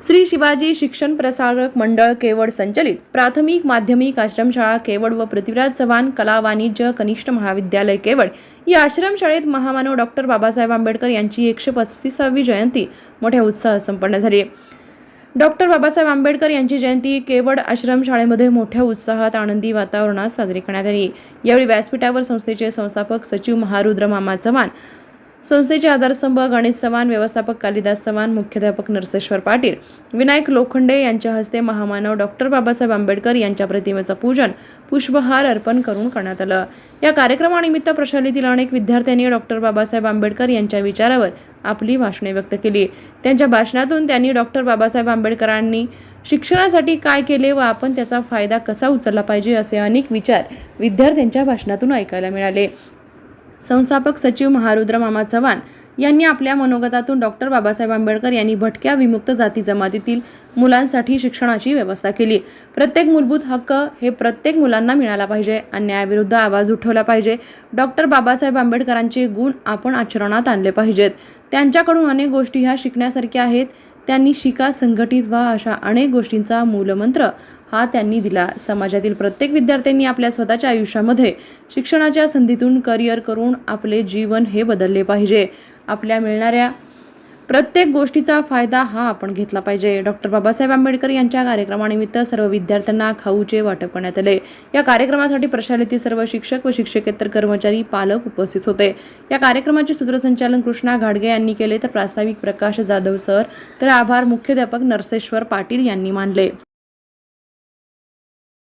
श्री शिवाजी शिक्षण प्रसारक मंडळ केवड संचलित प्राथमिक माध्यमिक आश्रमशाळा केवड व पृथ्वीराज चव्हाण कला वाणिज्य कनिष्ठ महाविद्यालय केवड या आश्रमशाळेत महामानव डॉक्टर बाबासाहेब आंबेडकर यांची एकशे पस्तीसावी जयंती. मोठ्या उत्साहात संपन्न झाली डॉक्टर बाबासाहेब आंबेडकर यांची जयंती केवड आश्रमशाळेमध्ये मोठ्या उत्साहात आनंदी वातावरणात साजरी करण्यात आली. यावेळी व्यासपीठावर संस्थेचे संस्थापक सचिव महारुद्र मामा चव्हाण संस्थेचे आधारस्तंभ गणेश चव्हाण व्यवस्थापक कालिदास चव्हाण मुख्याध्यापक नरसेश्वर पाटील विनायक लोखंडे यांच्या हस्ते महामानव डॉक्टर बाबासाहेब आंबेडकर यांच्या प्रतिमेचं पूजन पुष्पहार अर्पण करून करण्यात आलं. या कार्यक्रमानिमित्त प्रशालेतील अनेक विद्यार्थ्यांनी डॉक्टर बाबासाहेब आंबेडकर यांच्या विचारावर आपली भाषणे व्यक्त केली. त्यांच्या भाषणातून त्यांनी डॉक्टर बाबासाहेब आंबेडकरांनी शिक्षणासाठी काय केले व आपण त्याचा फायदा कसा उचलला पाहिजे असे अनेक विचार विद्यार्थ्यांच्या भाषणातून ऐकायला मिळाले. संस्थापक सचिव महारुद्र मामा चव्हाण यांनी आपल्या मनोगतातून डॉक्टर बाबासाहेब आंबेडकर यांनी भटक्या विमुक्त जाती जमातीतील मुलांसाठी शिक्षणाची व्यवस्था केली. प्रत्येक मूलभूत हक्क हे प्रत्येक मुलांना मिळाला पाहिजे. अन्यायाविरुद्ध आवाज उठवला पाहिजे. डॉक्टर बाबासाहेब आंबेडकरांचे गुण आपण आचरणात आणले पाहिजेत. त्यांच्याकडून अनेक गोष्टी ह्या शिकण्यासारख्या आहेत. त्यांनी शिका संघटित व्हा अशा अनेक गोष्टींचा मूलमंत्र हा त्यांनी दिला. समाजातील प्रत्येक विद्यार्थ्यांनी आपल्या स्वतःच्या आयुष्यामध्ये शिक्षणाच्या संधीतून करिअर करून आपले जीवन हे बदलले पाहिजे. आपल्या मिळणाऱ्या प्रत्येक गोष्टीचा फायदा हा आपण घेतला पाहिजे. डॉक्टर बाबासाहेब आंबेडकर यांच्या कार्यक्रमानिमित्त सर्व विद्यार्थ्यांना खाऊचे वाटप करण्यात आले. या कार्यक्रमासाठी प्रशालेतील सर्व शिक्षक व शिक्षकेतर कर्मचारी पालक उपस्थित होते. या कार्यक्रमाचे सूत्रसंचालन कृष्णा घाडगे यांनी केले तर प्रास्ताविक प्रकाश जाधव सर तर आभार मुख्याध्यापक नरसेश्वर पाटील यांनी मानले.